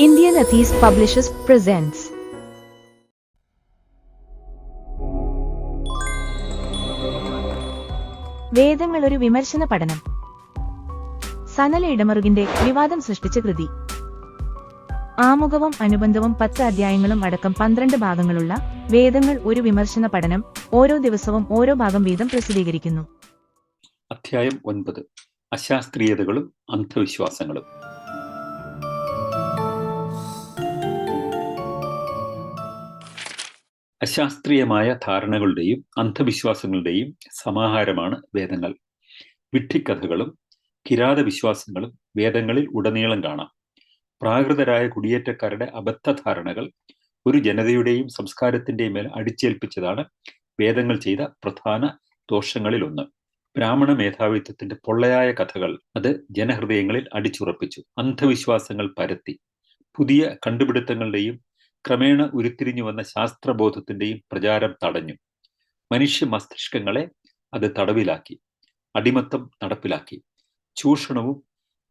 Indian Atheist Publishers presents. വേദങ്ങൾ ഒരു വിമർശന പഠനം. സനല ഇടമറുകിന്റെ വിവാദം സൃഷ്ടിച്ച കൃതി. ആമുഖവും അനുബന്ധവും പത്ത് അധ്യായങ്ങളും അടക്കം പന്ത്രണ്ട് ഭാഗങ്ങളുള്ള വേദങ്ങൾ ഒരു വിമർശന പഠനം ഓരോ ദിവസവും ഓരോ ഭാഗം വീതം പ്രസിദ്ധീകരിക്കുന്നു. അധ്യായം ഒൻപത്. അശാസ്ത്രീയതകളും അന്ധവിശ്വാസങ്ങളും. അശാസ്ത്രീയമായ ധാരണകളുടെയും അന്ധവിശ്വാസങ്ങളുടെയും സമാഹാരമാണ് വേദങ്ങൾ. വിഡ്ഢിക്കഥകളും കിരാത വിശ്വാസങ്ങളും വേദങ്ങളിൽ ഉടനീളം കാണാം. പ്രാകൃതരായ കുടിയേറ്റക്കാരുടെ അബദ്ധധാരണകൾ ഒരു ജനതയുടെയും സംസ്കാരത്തിന്റെയും മേൽ അടിച്ചേൽപ്പിച്ചതാണ് വേദങ്ങൾ ചെയ്ത പ്രധാന ദോഷങ്ങളിലൊന്ന്. ബ്രാഹ്മണ മേധാവിത്വത്തിന്റെ പൊള്ളയായ കഥകൾ അത് ജനഹൃദയങ്ങളിൽ അടിച്ചുറപ്പിച്ചു. അന്ധവിശ്വാസങ്ങൾ പരത്തി. പുതിയ കണ്ടുപിടുത്തങ്ങളുടെയും ക്രമേണ ഉരുത്തിരിഞ്ഞു വന്ന ശാസ്ത്രബോധത്തിന്റെയും പ്രചാരം തടഞ്ഞു. മനുഷ്യ മസ്തിഷ്കങ്ങളെ അത് തടവിലാക്കി അടിമത്തം നടപ്പിലാക്കി ചൂഷണവും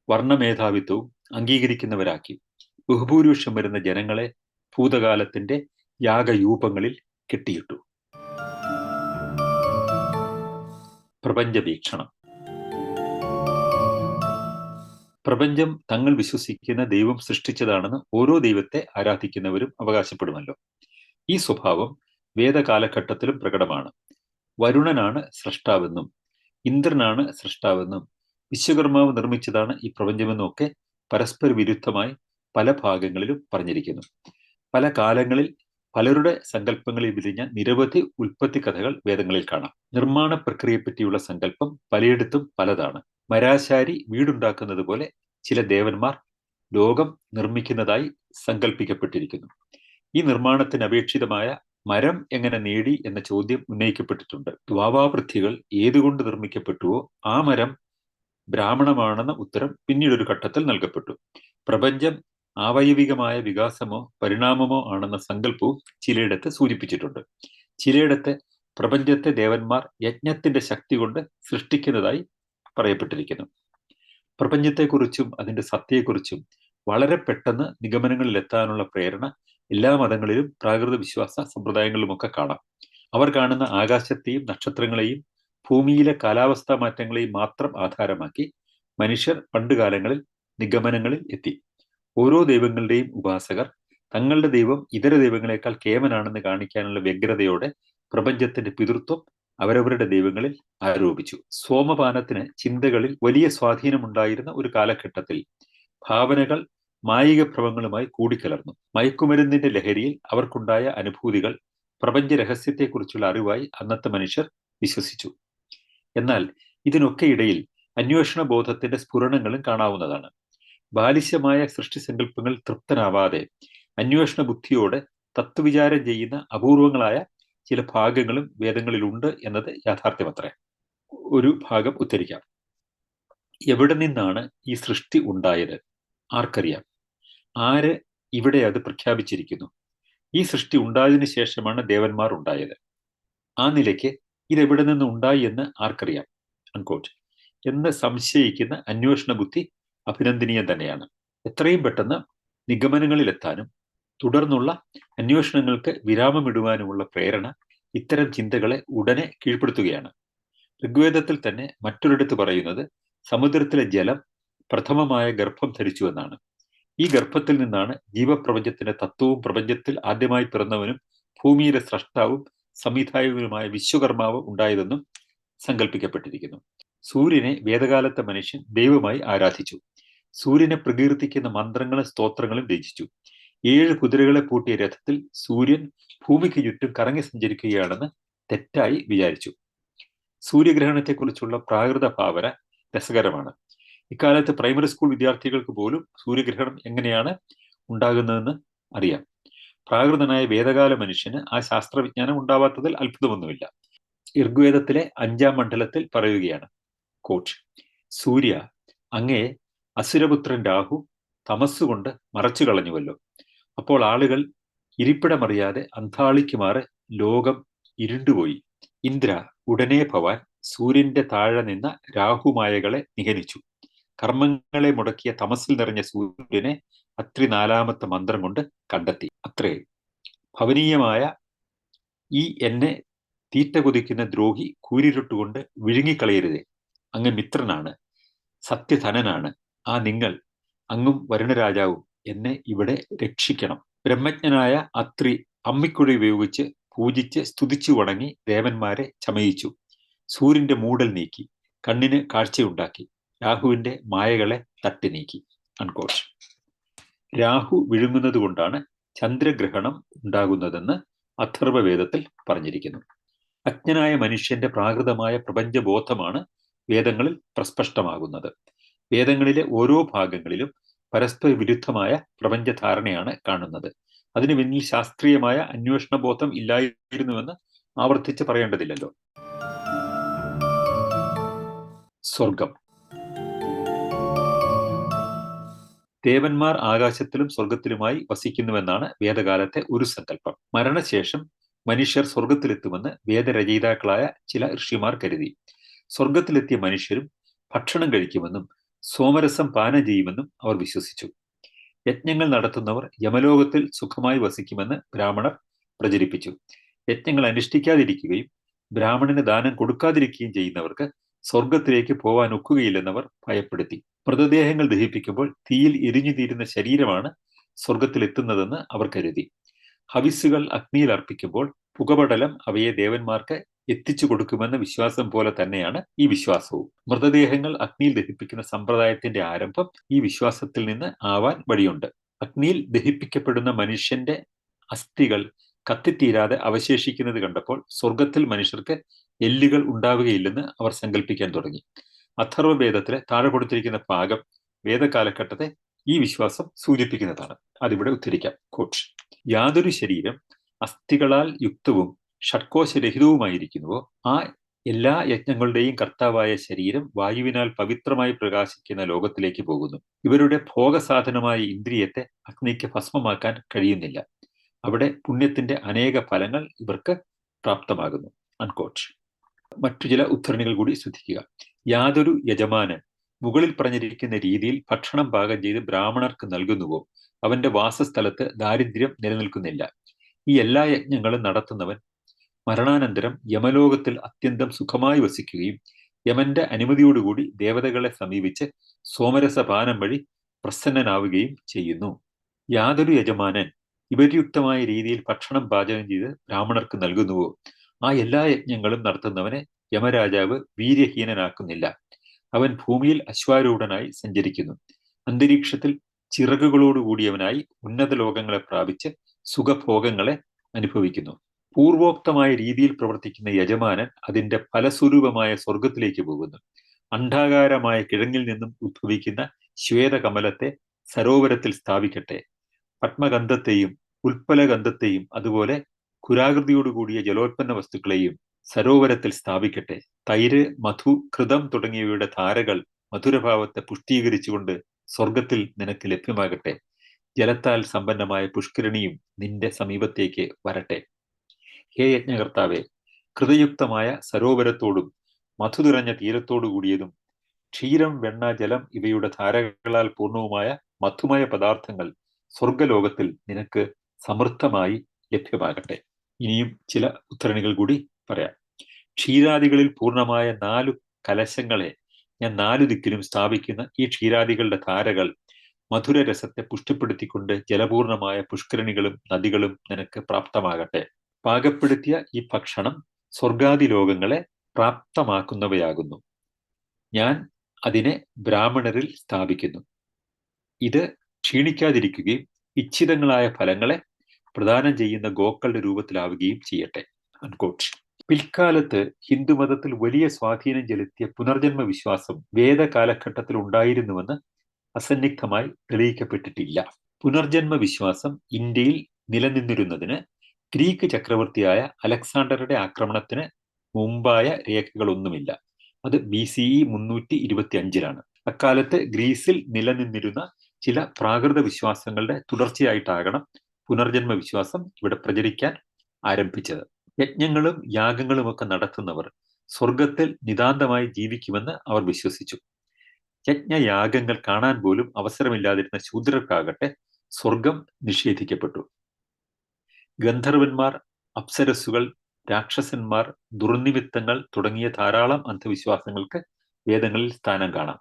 വർണമേധാവിത്വവും അംഗീകരിക്കുന്നവരാക്കി. ബഹുഭൂരിപക്ഷം വരുന്ന ജനങ്ങളെ ഭൂതകാലത്തിന്റെ യാഗയൂപങ്ങളിൽ കെട്ടിയിട്ടു. പ്രപഞ്ചവീക്ഷണം. പ്രപഞ്ചം തങ്ങൾ വിശ്വസിക്കുന്ന ദൈവം സൃഷ്ടിച്ചതാണെന്ന് ഓരോ ദൈവത്തെ ആരാധിക്കുന്നവരും അവകാശപ്പെടുമല്ലോ. ഈ സ്വഭാവം വേദകാലഘട്ടത്തിലും പ്രകടമാണ്. വരുണനാണ് സൃഷ്ടാവെന്നും ഇന്ദ്രനാണ് സൃഷ്ടാവെന്നും വിശ്വകർമാവ് നിർമ്മിച്ചതാണ് ഈ പ്രപഞ്ചമെന്നും ഒക്കെ പരസ്പര വിരുദ്ധമായി പല ഭാഗങ്ങളിലും പറഞ്ഞിരിക്കുന്നു. പല കാലങ്ങളിൽ പലരുടെ സങ്കല്പങ്ങളിൽ വിരിഞ്ഞ നിരവധി ഉൽപ്പത്തി കഥകൾ വേദങ്ങളിൽ കാണാം. നിർമ്മാണ പ്രക്രിയയെപ്പറ്റിയുള്ള സങ്കല്പം പലയിടത്തും പലതാണ്. മരാശാരി വീടുണ്ടാക്കുന്നത് പോലെ ചില ദേവന്മാർ ലോകം നിർമ്മിക്കുന്നതായി സങ്കല്പിക്കപ്പെട്ടിരിക്കുന്നു ഈ നിർമ്മാണത്തിന് അപേക്ഷിതമായ മരം എങ്ങനെ നേടി എന്ന ചോദ്യം ഉന്നയിക്കപ്പെട്ടിട്ടുണ്ട്. ദ്വാവാവൃത്തികൾ ഏതുകൊണ്ട് നിർമ്മിക്കപ്പെട്ടുവോ ആ മരം ബ്രാഹ്മണമാണെന്ന ഉത്തരം പിന്നീട് ഒരു ഘട്ടത്തിൽ നൽകപ്പെട്ടു. പ്രപഞ്ചം ആവയവികമായ വികാസമോ പരിണാമമോ ആണെന്ന സങ്കല്പവും ചിലയിടത്ത് സൂചിപ്പിച്ചിട്ടുണ്ട്. ചിലയിടത്ത് പ്രപഞ്ചത്തെ ദേവന്മാർ യജ്ഞത്തിന്റെ ശക്തി കൊണ്ട് സൃഷ്ടിക്കുന്നതായി പറയപ്പെട്ടിരിക്കുന്നു. പ്രപഞ്ചത്തെക്കുറിച്ചും അതിന്റെ സത്യയെക്കുറിച്ചും വളരെ പെട്ടെന്ന് നിഗമനങ്ങളിൽ എത്താനുള്ള പ്രേരണ എല്ലാ മതങ്ങളിലും പ്രാകൃത വിശ്വാസ സമ്പ്രദായങ്ങളിലുമൊക്കെ കാണാം. അവർ കാണുന്ന ആകാശത്തെയും നക്ഷത്രങ്ങളെയും ഭൂമിയിലെ കാലാവസ്ഥാ മാറ്റങ്ങളെയും മാത്രം ആധാരമാക്കി മനുഷ്യർ പണ്ടുകാലങ്ങളിൽ നിഗമനങ്ങളിൽ എത്തി. ഓരോ ദൈവങ്ങളുടെയും ഉപാസകർ തങ്ങളുടെ ദൈവം ഇതര ദൈവങ്ങളെക്കാൾ കേമനാണെന്ന് കാണിക്കാനുള്ള വ്യഗ്രതയോടെ പ്രപഞ്ചത്തിന്റെ പിതൃത്വം അവരവരുടെ ദൈവങ്ങളിൽ ആരോപിച്ചു. സോമപാനത്തിന് ചിന്തകളിൽ വലിയ സ്വാധീനമുണ്ടായിരുന്ന ഒരു കാലഘട്ടത്തിൽ ഭാവനകൾ മായിക ഭ്രവങ്ങളുമായി കൂടിക്കലർന്നു. മയക്കുമരുന്നിന്റെ ലഹരിയിൽ അവർക്കുണ്ടായ അനുഭൂതികൾ പ്രപഞ്ച രഹസ്യത്തെക്കുറിച്ചുള്ള അറിവായി അന്നത്തെ മനുഷ്യർ വിശ്വസിച്ചു. എന്നാൽ ഇതിനൊക്കെ ഇടയിൽ അന്വേഷണ ബോധത്തിന്റെ സ്ഫുരണങ്ങളും കാണാവുന്നതാണ്. ബാലിശ്യമായ സൃഷ്ടിസങ്കല്പങ്ങൾ തൃപ്തനാവാതെ അന്വേഷണ ബുദ്ധിയോടെ തത്വവിചാരം ചെയ്യുന്ന അപൂർവങ്ങളായ ചില ഭാഗങ്ങളും വേദങ്ങളിലുണ്ട് എന്നത് യാഥാർത്ഥ്യമത്രേ. ഒരു ഭാഗം ഉദ്ധരിക്കാം. എവിടെ നിന്നാണ് ഈ സൃഷ്ടി ഉണ്ടായത്? ആർക്കറിയാം. ആര് ഇവിടെ അത് പ്രഖ്യാപിച്ചിരിക്കുന്നു? ഈ സൃഷ്ടി ഉണ്ടായതിനു ശേഷമാണ് ദേവന്മാർ ഉണ്ടായത്. ആ നിലയ്ക്ക് ഇതെവിടെ നിന്ന് ഉണ്ടായി എന്ന് ആർക്കറിയാം. അൺകോട്ട് എന്ന് സംശയിക്കുന്ന അന്വേഷണ ബുദ്ധി അഭിനന്ദനീയം തന്നെയാണ്. എത്രയും പെട്ടെന്ന് നിഗമനങ്ങളിലെത്താനും തുടർന്നുള്ള അന്വേഷണങ്ങൾക്ക് വിരാമമിടുവാനുമുള്ള പ്രേരണ ഇത്തരം ചിന്തകളെ ഉടനെ കീഴ്പ്പെടുത്തുകയാണ്. ഋഗ്വേദത്തിൽ തന്നെ മറ്റൊരിടത്ത് പറയുന്നത് സമുദ്രത്തിലെ ജലം പ്രഥമമായ ഗർഭം ധരിച്ചുവെന്നാണ് ഈ ഗർഭത്തിൽ നിന്നാണ് ജീവപ്രപഞ്ചത്തിന്റെ തത്വവും പ്രപഞ്ചത്തിൽ ആദ്യമായി പിറന്നവനും ഭൂമിയിലെ സ്രഷ്ടാവും സംവിധായകനുമായ വിശ്വകർമാവ് ഉണ്ടായതെന്നും സങ്കല്പിക്കപ്പെട്ടിരിക്കുന്നു സൂര്യനെ വേദകാലത്തെ മനുഷ്യൻ ദൈവമായി ആരാധിച്ചു. സൂര്യനെ പ്രകീർത്തിക്കുന്ന മന്ത്രങ്ങളും സ്തോത്രങ്ങളും രചിച്ചു. ഏഴ് കുതിരകളെ പൂട്ടിയ രഥത്തിൽ സൂര്യൻ ഭൂമിക്ക് ചുറ്റും കറങ്ങി സഞ്ചരിക്കുകയാണെന്ന് തെറ്റായി വിചാരിച്ചു. സൂര്യഗ്രഹണത്തെക്കുറിച്ചുള്ള പ്രാകൃത ഭാവന രസകരമാണ്. ഇക്കാലത്ത് പ്രൈമറി സ്കൂൾ വിദ്യാർത്ഥികൾക്ക് പോലും സൂര്യഗ്രഹണം എങ്ങനെയാണ് ഉണ്ടാകുന്നതെന്ന് അറിയാം. പ്രാകൃതനായ വേദകാല മനുഷ്യന് ആ ശാസ്ത്രവിജ്ഞാനം ഉണ്ടാവാത്തതിൽ അത്ഭുതമൊന്നുമില്ല. ഋഗ്വേദത്തിലെ അഞ്ചാം മണ്ഡലത്തിൽ പറയുകയാണ് കോട്ട് സൂര്യ അങ്ങയെ അസുരപുത്രൻ രാഹു തമസ്സുകൊണ്ട് മറച്ചു കളഞ്ഞുവല്ലോ അപ്പോൾ ആളുകൾ ഇരിപ്പിടമറിയാതെ അന്താളിക്കുമാറ് ലോകം ഇരുണ്ടുപോയി. ഇന്ദ്ര ഉടനെ ഭവാൻ സൂര്യന്റെ താഴെ നിന്ന രാഹുമായകളെ നിഹനിച്ചു കർമ്മങ്ങളെ മുടക്കിയ തമസിൽ നിറഞ്ഞ സൂര്യനെ അത്രി നാലാമത്തെ മന്ത്രം കൊണ്ട് കണ്ടെത്തി. അത്രേ. ഭവനീയമായ ഈ എന്നെ തീറ്റ കൊതിക്കുന്ന ദ്രോഹി കൂരിരുട്ടുകൊണ്ട് വിഴുങ്ങിക്കളയരുതേ. അങ്ങ് മിത്രനാണ് സത്യധനനാണ്. ആ നിങ്ങൾ അങ്ങും വരുണരാജാവും എന്നെ ഇവിടെ രക്ഷിക്കണം. ബ്രഹ്മജ്ഞനായ അത്രി അമ്മിക്കുഴി ഉപയോഗിച്ച് പൂജിച്ച് സ്തുതിച്ചു വണങ്ങി ദേവന്മാരെ ചമയിച്ചു. സൂര്യന്റെ മൂടൽ നീക്കി കണ്ണിന് കാഴ്ചയുണ്ടാക്കി രാഹുവിന്റെ മായകളെ തട്ടി നീക്കി. അൺകോട്ട് രാഹു വിഴുങ്ങുന്നത് കൊണ്ടാണ് ചന്ദ്രഗ്രഹണം ഉണ്ടാകുന്നതെന്ന് അഥർവവേദത്തിൽ പറഞ്ഞിരിക്കുന്നു. അജ്ഞനായ മനുഷ്യന്റെ പ്രാകൃതമായ പ്രപഞ്ചബോധമാണ് വേദങ്ങളിൽ പ്രസ്പഷ്ടമാകുന്നത്. വേദങ്ങളിലെ ഓരോ ഭാഗങ്ങളിലും പരസ്പര വിരുദ്ധമായ പ്രപഞ്ചധാരണയാണ് കാണുന്നത്. അതിനു പിന്നിൽ ശാസ്ത്രീയമായ അന്വേഷണ ബോധം ഇല്ലായിരുന്നുവെന്ന് ആവർത്തിച്ച് പറയേണ്ടതില്ലല്ലോ. സ്വർഗം ദേവന്മാർ ആകാശത്തിലും സ്വർഗത്തിലുമായി വസിക്കുന്നുവെന്നാണ് വേദകാലത്തെ ഒരു സങ്കല്പം. മരണശേഷം മനുഷ്യർ സ്വർഗത്തിലെത്തുമെന്ന് വേദരചയിതാക്കളായ ചില ഋഷിമാർ കരുതി. സ്വർഗത്തിലെത്തിയ മനുഷ്യരും ഭക്ഷണം കഴിക്കുമെന്നും സോമരസം പാനം ചെയ്യുമെന്നും അവർ വിശ്വസിച്ചു. യജ്ഞങ്ങൾ നടത്തുന്നവർ യമലോകത്തിൽ സുഖമായി വസിക്കുമെന്ന് ബ്രാഹ്മണർ പ്രചരിപ്പിച്ചു. യജ്ഞങ്ങൾ അനുഷ്ഠിക്കാതിരിക്കുകയും ബ്രാഹ്മണന് ദാനം കൊടുക്കാതിരിക്കുകയും ചെയ്യുന്നവർക്ക് സ്വർഗത്തിലേക്ക് പോകാൻ ഒക്കുകയില്ലെന്നവർ ഭയപ്പെടുത്തി. മൃതദേഹങ്ങൾ ദഹിപ്പിക്കുമ്പോൾ തീയിൽ എരിഞ്ഞു തീരുന്ന ശരീരമാണ് സ്വർഗത്തിലെത്തുന്നതെന്ന് അവർ കരുതി. ഹവിസ്സുകൾ അഗ്നിയിൽ അർപ്പിക്കുമ്പോൾ പുകപടലം അവയെ ദേവന്മാർക്ക് എത്തിച്ചു കൊടുക്കുമെന്ന വിശ്വാസം പോലെ തന്നെയാണ് ഈ വിശ്വാസവും. മൃതദേഹങ്ങൾ അഗ്നിയിൽ ദഹിപ്പിക്കുന്ന സമ്പ്രദായത്തിന്റെ ആരംഭം ഈ വിശ്വാസത്തിൽ നിന്ന് ആവാൻ വഴിയുണ്ട്. അഗ്നിയിൽ ദഹിപ്പിക്കപ്പെടുന്ന മനുഷ്യന്റെ അസ്ഥികൾ കത്തിത്തീരാതെ അവശേഷിക്കുന്നത് കണ്ടപ്പോൾ സ്വർഗത്തിൽ മനുഷ്യർക്ക് എല്ലുകൾ ഉണ്ടാവുകയില്ലെന്ന് അവർ സങ്കല്പിക്കാൻ തുടങ്ങി. അഥർവവേദത്തിലെ താഴെ കൊടുത്തിരിക്കുന്ന ഭാഗം വേദകാലഘട്ടത്തെ ഈ വിശ്വാസം സൂചിപ്പിക്കുന്നതാണ്. അതിവിടെ ഉദ്ധരിക്കാം. കോട്ട്. യാതൊരു ശരീരം അസ്ഥികളാൽ യുക്തവും ഷഡ്കോശരഹിതവുമായിരിക്കുന്നുവോ ആ എല്ലാ യജ്ഞങ്ങളുടെയും കർത്താവായ ശരീരം വായുവിനാൽ പവിത്രമായി പ്രകാശിക്കുന്ന ലോകത്തിലേക്ക് പോകുന്നു. ഇവരുടെ ഭോഗസാധനമായ ഇന്ദ്രിയത്തെ അഗ്നിക്ക് ഭസ്മമാക്കാൻ കഴിയുന്നില്ല. അവിടെ പുണ്യത്തിന്റെ അനേക ഫലങ്ങൾ ഇവർക്ക് പ്രാപ്തമാകുന്നു. അൺകോട്ട് മറ്റു ചില ഉദ്ധരണികൾ കൂടി ശ്രദ്ധിക്കുക. യാതൊരു യജമാനൻ മുകളിൽ പറഞ്ഞിരിക്കുന്ന രീതിയിൽ ഭക്ഷണം പാകം ചെയ്ത് ബ്രാഹ്മണർക്ക് നൽകുന്നുവോ? അവന്റെ വാസസ്ഥലത്ത് ദാരിദ്ര്യം നിലനിൽക്കുന്നില്ല. ഈ എല്ലാ യജ്ഞങ്ങളും നടത്തുന്നവൻ മരണാനന്തരം യമലോകത്തിൽ അത്യന്തം സുഖമായി വസിക്കുകയും യമന്റെ അനുമതിയോടുകൂടി ദേവതകളെ സമീപിച്ച് സോമരസപാനം വഴി പ്രസന്നനാവുകയും ചെയ്യുന്നു. യാതൊരു യജമാനൻ വിപര്യുക്തമായ രീതിയിൽ ഭക്ഷണം പാചകം ചെയ്ത് ബ്രാഹ്മണർക്ക് നൽകുന്നുവോ? ആ എല്ലാ യജ്ഞങ്ങളും നടത്തുന്നവനെ യമരാജാവ് വീര്യഹീനനാക്കുന്നില്ല. അവൻ ഭൂമിയിൽ അശ്വാരൂഢനായി സഞ്ചരിക്കുന്നു. അന്തരീക്ഷത്തിൽ ചിറകുകളോടുകൂടിയവനായി ഉന്നത ലോകങ്ങളെ പ്രാപിച്ച് സുഖഭോഗങ്ങളെ അനുഭവിക്കുന്നു. പൂർവോക്തമായ രീതിയിൽ പ്രവർത്തിക്കുന്ന യജമാനൻ അതിന്റെ ഫലസ്വരൂപമായ സ്വർഗത്തിലേക്ക് പോകുന്നു. അണ്ഡാകാരമായ കിഴങ്ങിൽ നിന്നും ഉദ്ഭവിക്കുന്ന ശ്വേതകമലത്തെ സരോവരത്തിൽ സ്ഥാപിക്കട്ടെ. പത്മഗന്ധത്തെയും ഉൽപ്പലഗന്ധത്തെയും അതുപോലെ കുരാകൃതിയോടുകൂടിയ ജലോത്പന്ന വസ്തുക്കളെയും സരോവരത്തിൽ സ്ഥാപിക്കട്ടെ. തൈര് മധു കൃതം തുടങ്ങിയവയുടെ ധാരകൾ മധുരഭാവത്തെ പുഷ്ടീകരിച്ചുകൊണ്ട് സ്വർഗത്തിൽ നിനക്ക് ലഭ്യമാകട്ടെ. ജലത്താൽ സമ്പന്നമായ പുഷ്കരണിയും നിന്റെ സമീപത്തേക്ക് വരട്ടെ. ഹേ യജ്ഞകർത്താവെ കൃതയുക്തമായ സരോവരത്തോടും മധു നിറഞ്ഞ തീരത്തോടു കൂടിയതും ക്ഷീരം വെണ്ണ ജലം ഇവയുടെ ധാരകളാൽ പൂർണവുമായ മധുമയ പദാർത്ഥങ്ങൾ സ്വർഗലോകത്തിൽ നിനക്ക് സമൃദ്ധമായി ലഭ്യമാകട്ടെ. ഇനിയും ചില ഉദ്ധരണികൾ കൂടി പറയാം. ക്ഷീരാദികളിൽ പൂർണമായ നാലു കലശങ്ങളെ ഞാൻ നാലു ദിക്കിലും സ്ഥാപിക്കുന്ന ഈ ക്ഷീരാദികളുടെ ധാരകൾ മധുര രസത്തെ പുഷ്ടിപ്പെടുത്തിക്കൊണ്ട് ജലപൂർണമായ പുഷ്കരണികളും നദികളും നിനക്ക് പ്രാപ്തമാകട്ടെ. പാകപ്പെടുത്തിയ ഈ ഭക്ഷണം സ്വർഗാദി ലോകങ്ങളെ പ്രാപ്തമാക്കുന്നവയാകുന്നു. ഞാൻ അതിനെ ബ്രാഹ്മണരിൽ സ്ഥാപിക്കുന്നു. ഇത് ക്ഷീണിക്കാതിരിക്കുകയും ഇച്ഛിതങ്ങളായ ഫലങ്ങളെ പ്രദാനം ചെയ്യുന്ന ഗോക്കളുടെ രൂപത്തിലാവുകയും ചെയ്യട്ടെ. അൺകോട്ട് പിൽക്കാലത്ത് ഹിന്ദുമതത്തിൽ വലിയ സ്വാധീനം ചെലുത്തിയ പുനർജന്മ വിശ്വാസം വേദകാലഘട്ടത്തിൽ ഉണ്ടായിരുന്നുവെന്ന് അസന്നിഗ്ധമായി തെളിയിക്കപ്പെട്ടിട്ടില്ല. പുനർജന്മ വിശ്വാസം ഇന്ത്യയിൽ നിലനിന്നിരുന്നതിന് ഗ്രീക്ക് ചക്രവർത്തിയായ അലക്സാണ്ടറുടെ ആക്രമണത്തിന് മുമ്പായ രേഖകളൊന്നുമില്ല. അത് ബി സി ഇ മുന്നൂറ്റി ഇരുപത്തി അഞ്ചിലാണ് അക്കാലത്ത് ഗ്രീസിൽ നിലനിന്നിരുന്ന ചില പ്രാകൃത വിശ്വാസങ്ങളുടെ തുടർച്ചയായിട്ടാകണം പുനർജന്മ വിശ്വാസം ഇവിടെ പ്രചരിക്കാൻ ആരംഭിച്ചത്. യജ്ഞങ്ങളും യാഗങ്ങളും ഒക്കെ നടത്തുന്നവർ സ്വർഗത്തിൽ നിതാന്തമായി ജീവിക്കുമെന്ന് അവർ വിശ്വസിച്ചു. യജ്ഞയാഗങ്ങൾ കാണാൻ പോലും അവസരമില്ലാതിരുന്ന ശൂദ്രർക്കാകട്ടെ സ്വർഗം നിഷേധിക്കപ്പെട്ടു. ഗന്ധർവന്മാർ അപ്സരസ്സുകൾ രാക്ഷസന്മാർ ദുർനിമിത്തങ്ങൾ തുടങ്ങിയ ധാരാളം അന്ധവിശ്വാസങ്ങൾക്ക് വേദങ്ങളിൽ സ്ഥാനം കാണാം.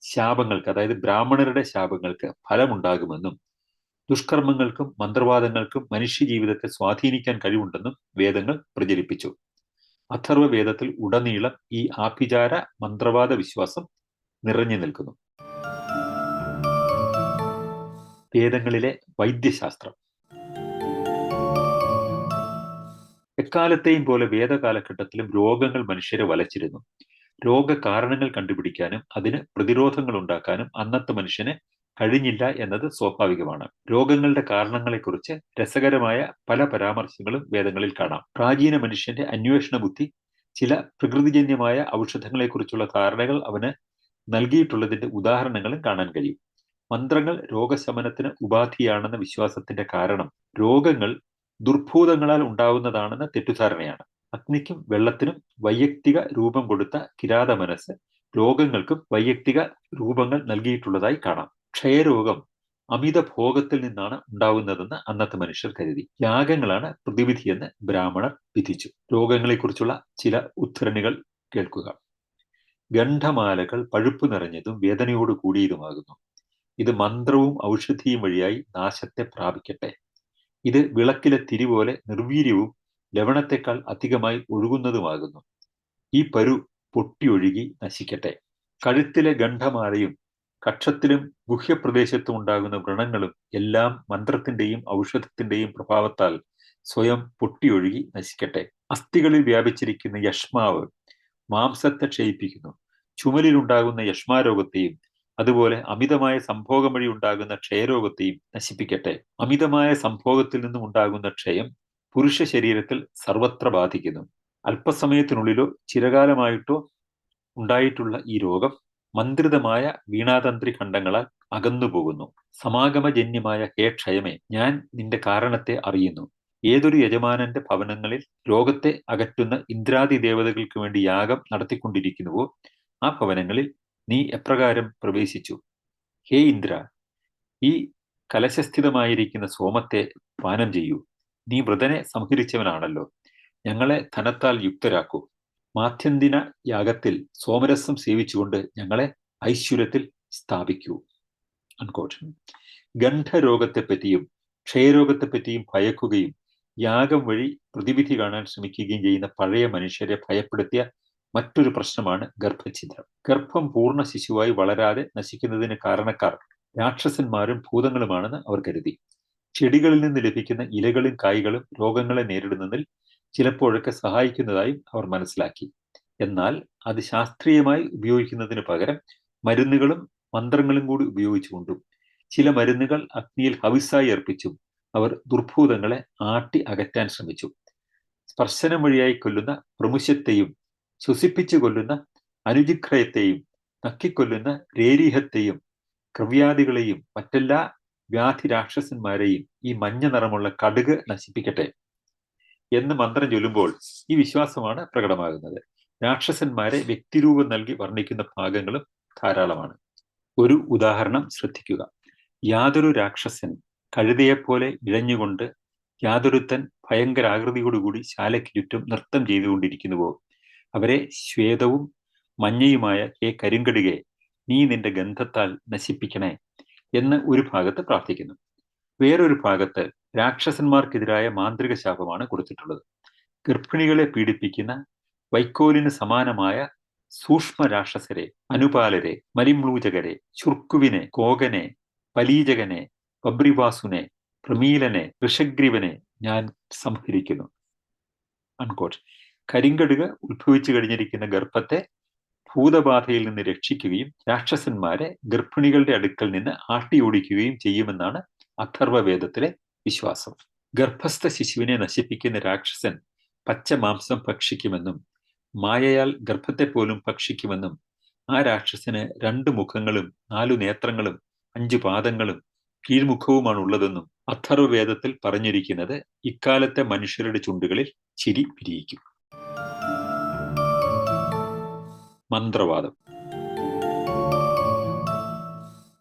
ശാപങ്ങൾക്ക് അതായത് ബ്രാഹ്മണരുടെ ശാപങ്ങൾക്ക് ഫലമുണ്ടാകുമെന്നും ദുഷ്കർമ്മങ്ങൾക്കും മന്ത്രവാദങ്ങൾക്കും മനുഷ്യജീവിതത്തെ സ്വാധീനിക്കാൻ കഴിവുണ്ടെന്നും വേദങ്ങൾ പ്രചരിപ്പിച്ചു. അഥർവ വേദത്തിൽ ഉടനീളം ഈ ആഭിചാര മന്ത്രവാദ വിശ്വാസം നിറഞ്ഞു നിൽക്കുന്നു. വേദങ്ങളിലെ വൈദ്യശാസ്ത്രം. എക്കാലത്തെയും പോലെ വേദകാലഘട്ടത്തിലും രോഗങ്ങൾ മനുഷ്യരെ വലച്ചിരുന്നു. രോഗകാരണങ്ങൾ കണ്ടുപിടിക്കാനും അതിന് പ്രതിരോധങ്ങൾ ഉണ്ടാക്കാനും അന്നത്തെ മനുഷ്യന് കഴിഞ്ഞില്ല എന്നത് സ്വാഭാവികമാണ്. രോഗങ്ങളുടെ കാരണങ്ങളെക്കുറിച്ച് രസകരമായ പല പരാമർശങ്ങളും വേദങ്ങളിൽ കാണാം. പ്രാചീന മനുഷ്യന്റെ അന്വേഷണ ബുദ്ധി ചില പ്രകൃതിജന്യമായ ഔഷധങ്ങളെക്കുറിച്ചുള്ള ധാരണകൾ അവന് നൽകിയിട്ടുള്ളതിന്റെ ഉദാഹരണങ്ങളും കാണാൻ കഴിയും. മന്ത്രങ്ങൾ രോഗശമനത്തിന് ഉപാധിയാണെന്ന വിശ്വാസത്തിന്റെ കാരണം രോഗങ്ങൾ ദുർഭൂതങ്ങളാൽ ഉണ്ടാവുന്നതാണെന്ന തെറ്റുധാരണയാണ് അഗ്നിക്കും വെള്ളത്തിനും വൈയക്തിക രൂപം കൊടുത്ത കിരാത മനസ്സ് രോഗങ്ങൾക്കും വൈയക്തിക രൂപങ്ങൾ നൽകിയിട്ടുള്ളതായി കാണാം. ക്ഷയരോഗം അമിത ഭോഗത്തിൽ നിന്നാണ് ഉണ്ടാവുന്നതെന്ന് അന്നത്തെ മനുഷ്യർ കരുതി. യാഗങ്ങളാണ് പ്രതിവിധിയെന്ന് ബ്രാഹ്മണർ വിധിച്ചു. രോഗങ്ങളെക്കുറിച്ചുള്ള ചില ഉദ്ധരണികൾ കേൾക്കുക. ഗന്ധമാലകൾ പഴുപ്പ് നിറഞ്ഞതും വേദനയോട് കൂടിയതുമാകുന്നു. ഇത് മന്ത്രവും ഔഷധിയും വഴിയായി നാശത്തെ പ്രാപിക്കട്ടെ. ഇത് വിളക്കിലെ തിരി പോലെ നിർവീര്യവും ലവണത്തെക്കാൾ അധികമായി ഒഴുകുന്നതുമാകുന്നു. ഈ പരു പൊട്ടിയൊഴുകി നശിക്കട്ടെ. കഴുത്തിലെ ഗണ്ഠമാലയും കക്ഷത്തിലും ഗുഹ്യപ്രദേശത്തും ഉണ്ടാകുന്ന വ്രണങ്ങളും എല്ലാം മന്ത്രത്തിന്റെയും ഔഷധത്തിന്റെയും പ്രഭാവത്താൽ സ്വയം പൊട്ടിയൊഴുകി നശിക്കട്ടെ. അസ്ഥികളിൽ വ്യാപിച്ചിരിക്കുന്ന യഷ്മാവ് മാംസത്തെ ക്ഷയിപ്പിക്കുന്നു. ചുമലിലുണ്ടാകുന്ന യഷ്മാരോഗത്തെയും അതുപോലെ അമിതമായ സംഭോഗം വഴി ഉണ്ടാകുന്ന ക്ഷയരോഗത്തെയും നശിപ്പിക്കട്ടെ. അമിതമായ സംഭോഗത്തിൽ നിന്നും ഉണ്ടാകുന്ന ക്ഷയം പുരുഷ ശരീരത്തിൽ സർവത്ര ബാധിക്കുന്നു. അല്പസമയത്തിനുള്ളിലോ ചിരകാലമായിട്ടോ ഉണ്ടായിട്ടുള്ള ഈ രോഗം മന്ത്രിതമായ വീണാതന്ത്രി ഖണ്ഡങ്ങളാൽ അകന്നുപോകുന്നു. സമാഗമജന്യമായ ഹേ ക്ഷയമേ ഞാൻ നിന്റെ കാരണത്തെ അറിയുന്നു. ഏതൊരു യജമാനന്റെ ഭവനങ്ങളിൽ രോഗത്തെ അകറ്റുന്ന ഇന്ദ്രാദി ദേവതകൾക്ക് വേണ്ടി യാഗം നടത്തിക്കൊണ്ടിരിക്കുന്നുവോ ആ ഭവനങ്ങളിൽ നീ എപ്രകാരം പ്രവേശിച്ചു? ഹേ ഇന്ദ്ര ഈ കലശസ്ഥിതമായിരിക്കുന്ന സോമത്തെ പാനം ചെയ്യൂ. നീ വ്രതനെ സംഹരിച്ചവനാണല്ലോ. ഞങ്ങളെ ധനത്താൽ യുക്തരാക്കൂ. മാധ്യന്തിന യാഗത്തിൽ സോമരസം സേവിച്ചുകൊണ്ട് ഞങ്ങളെ ഐശ്വര്യത്തിൽ സ്ഥാപിക്കൂ. അൺകോട്ട് ഗന്ധരോഗത്തെപ്പറ്റിയും ക്ഷയരോഗത്തെപ്പറ്റിയും ഭയക്കുകയും യാഗം വഴി പ്രതിവിധി കാണാൻ ശ്രമിക്കുകയും ചെയ്യുന്ന പഴയ മനുഷ്യരെ ഭയപ്പെടുത്തിയ മറ്റൊരു പ്രശ്നമാണ് ഗർഭഛിദ്രം. ഗർഭം പൂർണ ശിശുവായി വളരാതെ നശിക്കുന്നതിന് കാരണക്കാർ രാക്ഷസന്മാരും ഭൂതങ്ങളുമാണെന്ന് അവർ കരുതി. ചെടികളിൽ നിന്ന് ലഭിക്കുന്ന ഇലകളും കായ്കളും രോഗങ്ങളെ നേരിടുന്നതിൽ ചിലപ്പോഴൊക്കെ സഹായിക്കുന്നതായും അവർ മനസ്സിലാക്കി. എന്നാൽ അത് ശാസ്ത്രീയമായി ഉപയോഗിക്കുന്നതിന് പകരം മരുന്നുകളും മന്ത്രങ്ങളും കൂടി ഉപയോഗിച്ചുകൊണ്ടും ചില മരുന്നുകൾ അഗ്നിയിൽ ഹവിസായി അർപ്പിച്ചും അവർ ദുർഭൂതങ്ങളെ ആട്ടി അകറ്റാൻ ശ്രമിച്ചു. സ്പർശനം വഴിയായി കൊല്ലുന്ന പ്രമുശത്തെയും ശ്വസിപ്പിച്ചു കൊല്ലുന്ന അനുജിക്രയത്തെയും നക്കിക്കൊല്ലുന്ന രേരീഹത്തെയും ക്രവ്യാദികളെയും മറ്റെല്ലാ വ്യാധി രാക്ഷസന്മാരെയും ഈ മഞ്ഞ നിറമുള്ള കടുക് നശിപ്പിക്കട്ടെ എന്ന് മന്ത്രം ചൊല്ലുമ്പോൾ ഈ വിശ്വാസമാണ് പ്രകടമാകുന്നത്. രാക്ഷസന്മാരെ വ്യക്തിരൂപം നൽകി വർണിക്കുന്ന ഭാഗങ്ങളും ധാരാളമാണ്. ഒരു ഉദാഹരണം ശ്രദ്ധിക്കുക. യാതൊരു രാക്ഷസൻ കഴുതയെപ്പോലെ ഇഴഞ്ഞുകൊണ്ട് യാതൊരുത്തൻ ഭയങ്കരാകൃതിയോടുകൂടി ശാലയ്ക്ക് ചുറ്റും നൃത്തം ചെയ്തുകൊണ്ടിരിക്കുന്നുവോ? അവരെ ശ്വേതവും മഞ്ഞയുമായ ഹേ കരിങ്കടുകെ നീ നിന്റെ ഗന്ധത്താൽ നശിപ്പിക്കണേ എന്ന് ഒരു ഭാഗത്ത് പ്രാർത്ഥിക്കുന്നു. വേറൊരു ഭാഗത്ത് രാക്ഷസന്മാർക്കെതിരായ മാന്ത്രിക ശാപമാണ് കൊടുത്തിട്ടുള്ളത്. ഗർഭിണികളെ പീഡിപ്പിക്കുന്ന വൈക്കോലിന് സമാനമായ സൂക്ഷ്മ രാക്ഷസരെ അനുപാലരെ മലിമ്ലൂചകരെ ചുർക്കുവിനെ കോകനെ പലീചകനെ ബബ്രിവാസുനെ പ്രമീലനെ ഋഷഗ്രീവനെ ഞാൻ സംഹരിക്കുന്നു. അൺകോട്ട് കരിങ്കടുക ഉത്ഭവിച്ചു കഴിഞ്ഞിരിക്കുന്ന ഗർഭത്തെ ഭൂതബാധയിൽ നിന്ന് രക്ഷിക്കുകയും രാക്ഷസന്മാരെ ഗർഭിണികളുടെ അടുക്കൽ നിന്ന് ആട്ടിയോടിക്കുകയും ചെയ്യുമെന്നാണ് അഥർവവേദത്തിലെ വിശ്വാസം. ഗർഭസ്ഥ ശിശുവിനെ നശിപ്പിക്കുന്ന രാക്ഷസൻ പച്ച മാംസം ഭക്ഷിക്കുമെന്നും മായയാൽ ഗർഭത്തെ പോലും ഭക്ഷിക്കുമെന്നും ആ രാക്ഷസന് രണ്ട് മുഖങ്ങളും നാലു നേത്രങ്ങളും അഞ്ചു പാദങ്ങളും കീഴ്മുഖവുമാണ് ഉള്ളതെന്നും അഥർവവേദത്തിൽ പറഞ്ഞിരിക്കുന്നത് ഇക്കാലത്തെ മനുഷ്യരുടെ ചുണ്ടുകളിൽ ചിരി പിരിയിക്കും. മന്ത്രവാദം.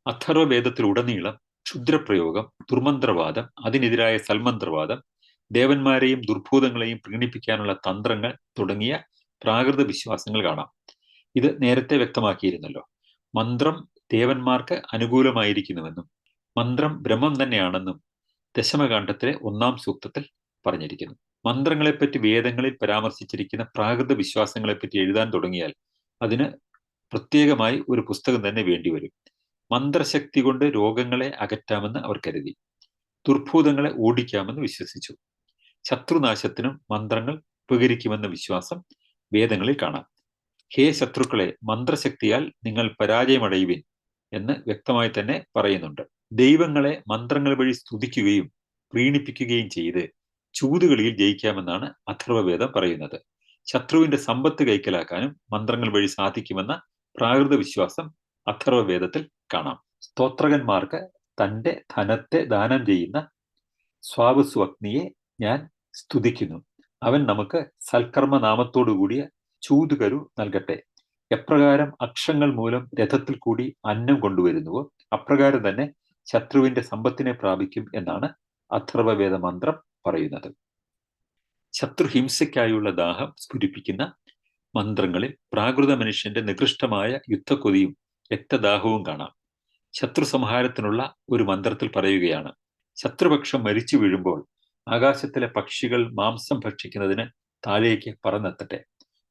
അഥർവവേദത്തിലുടനീളം ക്ഷുദ്രപ്രയോഗം ദുർമന്ത്രവാദം അതിനെതിരായ സൽമന്ത്രവാദം ദേവന്മാരെയും ദുർഭൂതങ്ങളെയും പ്രീണിപ്പിക്കാനുള്ള തന്ത്രങ്ങൾ തുടങ്ങിയ പ്രാകൃത വിശ്വാസങ്ങൾ കാണാം. ഇത് നേരത്തെ വ്യക്തമാക്കിയിരുന്നല്ലോ. മന്ത്രം ദേവന്മാർക്ക് അനുകൂലമായിരിക്കുന്നുവെന്നും മന്ത്രം ബ്രഹ്മം തന്നെയാണെന്നും ദശമകാന്ഡത്തിലെ ഒന്നാം സൂക്തത്തിൽ പറഞ്ഞിരിക്കുന്നു. മന്ത്രങ്ങളെപ്പറ്റി വേദങ്ങളിൽ പരാമർശിച്ചിരിക്കുന്ന പ്രാകൃത വിശ്വാസങ്ങളെപ്പറ്റി എഴുതാൻ തുടങ്ങിയാൽ അതിന് പ്രത്യേകമായി ഒരു പുസ്തകം തന്നെ വേണ്ടിവരും മന്ത്രശക്തി കൊണ്ട് രോഗങ്ങളെ അകറ്റാമെന്ന് അവർ കരുതി. ദുർഭൂതങ്ങളെ ഓടിക്കാമെന്ന് വിശ്വസിച്ചു. ശത്രുനാശത്തിനും മന്ത്രങ്ങൾ ഉപകരിക്കുമെന്ന വിശ്വാസം വേദങ്ങളിൽ കാണാം. ഹേ ശത്രുക്കളെ മന്ത്രശക്തിയാൽ നിങ്ങൾ പരാജയമടയുവിൻ എന്ന് വ്യക്തമായി തന്നെ പറയുന്നുണ്ട്. ദൈവങ്ങളെ മന്ത്രങ്ങൾ വഴി സ്തുതിക്കുകയും പ്രീണിപ്പിക്കുകയും ചെയ്ത് ചൂതുകളിയിൽ ജയിക്കാമെന്നാണ് അഥർവവേദം പറയുന്നത്. ശത്രുവിന്റെ സമ്പത്ത് കൈക്കലാക്കാനും മന്ത്രങ്ങൾ വഴി സാധിക്കുമെന്ന പ്രാകൃത വിശ്വാസം അഥർവവേദത്തിൽ കാണാം. സ്തോത്രകന്മാർക്ക് തന്റെ ധനത്തെ ദാനം ചെയ്യുന്ന സ്വാവസ്വഗ്നിയെ ഞാൻ സ്തുതിക്കുന്നു. അവൻ നമുക്ക് സൽക്കർമ്മ നാമത്തോടുകൂടിയ ചൂതുകരു നൽകട്ടെ. എപ്രകാരം അക്ഷങ്ങൾ മൂലം രഥത്തിൽ കൂടി അന്നം കൊണ്ടുവരുന്നുവോ അപ്രകാരം തന്നെ ശത്രുവിന്റെ സമ്പത്തിനെ പ്രാപിക്കും എന്നാണ് അഥർവവേദ മന്ത്രം പറയുന്നത്. ശത്രുഹിംസയ്ക്കായുള്ള ദാഹം സ്ഫുരിപ്പിക്കുന്ന മന്ത്രങ്ങളിൽ പ്രാകൃത മനുഷ്യന്റെ നികൃഷ്ടമായ യുദ്ധക്കൊതിയും രക്തദാഹവും കാണാം. ശത്രു സംഹാരത്തിനുള്ള ഒരു മന്ത്രത്തിൽ പറയുകയാണ് ശത്രുപക്ഷം മരിച്ചു വീഴുമ്പോൾ ആകാശത്തിലെ പക്ഷികൾ മാംസം ഭക്ഷിക്കുന്നതിന് താഴേക്ക് പറന്നെത്തട്ടെ.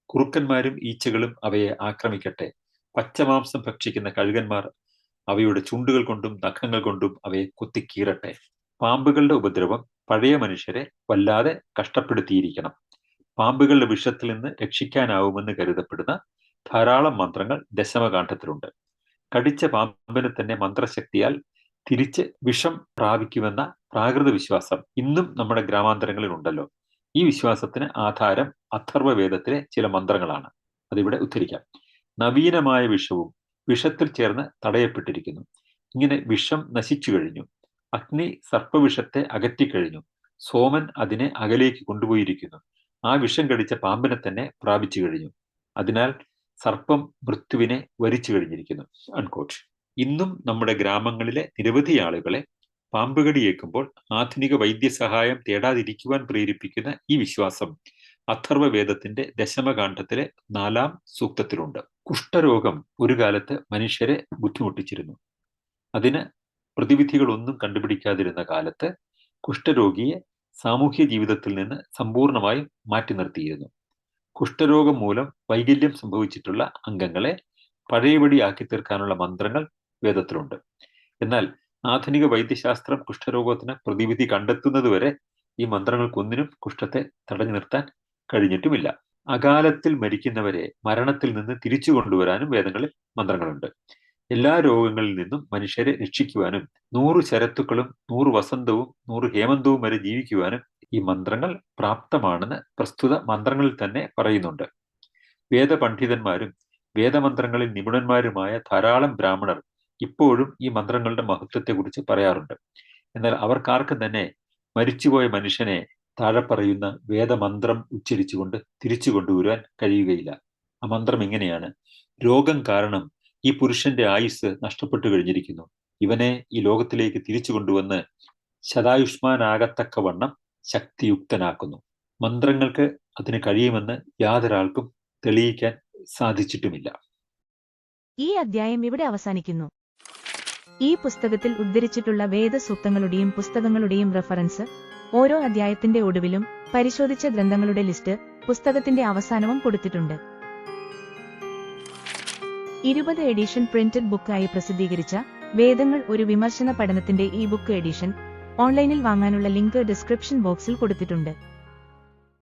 കുറുക്കന്മാരും ഈച്ചകളും അവയെ ആക്രമിക്കട്ടെ. പച്ചമാംസം ഭക്ഷിക്കുന്ന കഴുകന്മാർ അവയുടെ ചുണ്ടുകൾ കൊണ്ടും നഖങ്ങൾ കൊണ്ടും അവയെ കുത്തിക്കീറട്ടെ. പാമ്പുകളുടെ ഉപദ്രവം പഴയ മനുഷ്യരെ വല്ലാതെ കഷ്ടപ്പെടുത്തിയിരിക്കണം. പാമ്പുകളുടെ വിഷത്തിൽ നിന്ന് രക്ഷിക്കാനാവുമെന്ന് കരുതപ്പെടുന്ന ധാരാളം മന്ത്രങ്ങൾ ദശമകാന്ഡത്തിലുണ്ട്. കടിച്ച പാമ്പിന് തന്നെ മന്ത്രശക്തിയാൽ തിരിച്ച് വിഷം പ്രാപിക്കുമെന്ന പ്രാകൃത വിശ്വാസം ഇന്നും നമ്മുടെ ഗ്രാമാന്തരങ്ങളിൽ ഉണ്ടല്ലോ ഈ വിശ്വാസത്തിന് ആധാരം അഥർവവേദത്തിലെ ചില മന്ത്രങ്ങളാണ്. അതിവിടെ ഉദ്ധരിക്കാം. നവീനമായ വിഷവും വിഷത്തിൽ ചേർന്ന് തടയപ്പെട്ടിരിക്കുന്നു. ഇങ്ങനെ വിഷം നശിച്ചു കഴിഞ്ഞു. അഗ്നി സർപ്പവിഷത്തെ അകറ്റിക്കഴിഞ്ഞു. സോമൻ അതിനെ അകലേക്ക് കൊണ്ടുപോയിരിക്കുന്നു. ആ വിഷം കടിച്ച പാമ്പിനെ തന്നെ പ്രാപിച്ചു കഴിഞ്ഞു. അതിനാൽ സർപ്പം മൃത്യുവിനെ വരിച്ചു കഴിഞ്ഞിരിക്കുന്നു അൺകോട്ട് ഇന്നും നമ്മുടെ ഗ്രാമങ്ങളിലെ നിരവധി ആളുകളെ പാമ്പുകടിയേക്കുമ്പോൾ ആധുനിക വൈദ്യസഹായം തേടാതിരിക്കുവാൻ പ്രേരിപ്പിക്കുന്ന ഈ വിശ്വാസം അഥർവവേദത്തിന്റെ ദശമകാന്ഡത്തിലെ നാലാം സൂക്തത്തിലുണ്ട്. കുഷ്ഠരോഗം ഒരു കാലത്ത് മനുഷ്യരെ ബുദ്ധിമുട്ടിച്ചിരുന്നു. അതിന് പ്രതിവിധികളൊന്നും കണ്ടുപിടിക്കാതിരുന്ന കാലത്ത് കുഷ്ഠരോഗിയെ സാമൂഹ്യ ജീവിതത്തിൽ നിന്ന് സമ്പൂർണമായും മാറ്റി നിർത്തിയിരുന്നു. കുഷ്ഠരോഗം മൂലം വൈകല്യം സംഭവിച്ചിട്ടുള്ള അംഗങ്ങളെ പഴയപടിയാക്കി തീർക്കാനുള്ള മന്ത്രങ്ങൾ വേദത്തിലുണ്ട്. എന്നാൽ ആധുനിക വൈദ്യശാസ്ത്രം കുഷ്ഠരോഗത്തിന് പ്രതിവിധി കണ്ടെത്തുന്നതുവരെ ഈ മന്ത്രങ്ങൾക്കൊന്നിനും കുഷ്ഠത്തെ തടഞ്ഞു നിർത്താൻ കഴിഞ്ഞിട്ടുമില്ല. അകാലത്തിൽ മരിക്കുന്നവരെ മരണത്തിൽ നിന്ന് തിരിച്ചു കൊണ്ടുവരാനും വേദങ്ങളിൽ മന്ത്രങ്ങളുണ്ട്. എല്ലാ രോഗങ്ങളിൽ നിന്നും മനുഷ്യരെ രക്ഷിക്കുവാനും നൂറ് ശരത്തുക്കളും നൂറ് വസന്തവും നൂറ് ഹേമന്തവും വരെ ജീവിക്കുവാനും ഈ മന്ത്രങ്ങൾ പ്രാപ്തമാണെന്ന് പ്രസ്തുത മന്ത്രങ്ങളിൽ തന്നെ പറയുന്നുണ്ട്. വേദപണ്ഡിതന്മാരും വേദമന്ത്രങ്ങളിൽ നിപുണന്മാരുമായ ധാരാളം ബ്രാഹ്മണർ ഇപ്പോഴും ഈ മന്ത്രങ്ങളുടെ മഹത്വത്തെക്കുറിച്ച് പറയാറുണ്ട്. എന്നാൽ അവർക്കാർക്കും തന്നെ മരിച്ചുപോയ മനുഷ്യനെ താഴെ പറയുന്ന വേദമന്ത്രം ഉച്ചരിച്ചുകൊണ്ട് തിരിച്ചു കൊണ്ടുവരുവാൻ കഴിയുകയില്ല. ആ മന്ത്രം എങ്ങനെയാണ് രോഗം കാരണം ഈ പുരുഷന്റെ ആയുസ് നഷ്ടപ്പെട്ടു കഴിഞ്ഞിരിക്കുന്നു. ഇവനെ ഈ ലോകത്തിലേക്ക് തിരിച്ചു കൊണ്ടുവന്ന് ശതായുഷ്മാനാകത്തക്കവണ്ണം ശക്തിയുക്തനാക്കുന്നു. മന്ത്രങ്ങൾക്ക് അതിന് കഴിയുമെന്ന് യാതൊരാൾക്കും തെളിയിക്കാൻ സാധിച്ചിട്ടുമില്ല. ഈ അധ്യായം ഇവിടെ അവസാനിക്കുന്നു. ഈ പുസ്തകത്തിൽ ഉദ്ധരിച്ചിട്ടുള്ള വേദസൂക്തങ്ങളുടെയും പുസ്തകങ്ങളുടെയും റെഫറൻസ് ഓരോ അധ്യായത്തിന്റെ ഒടുവിലും പരിശോധിച്ച ഗ്രന്ഥങ്ങളുടെ ലിസ്റ്റ് പുസ്തകത്തിന്റെ അവസാനവും കൊടുത്തിട്ടുണ്ട്. ഇരുപത് എഡിഷൻ പ്രിന്റഡ് ബുക്കായി പ്രസിദ്ധീകരിച്ച വേദങ്ങൾ ഒരു വിമർശന പഠനത്തിന്റെ ഈ ബുക്ക് എഡിഷൻ ഓൺലൈനിൽ വാങ്ങാനുള്ള ലിങ്ക് ഡിസ്ക്രിപ്ഷൻ ബോക്സിൽ കൊടുത്തിട്ടുണ്ട്.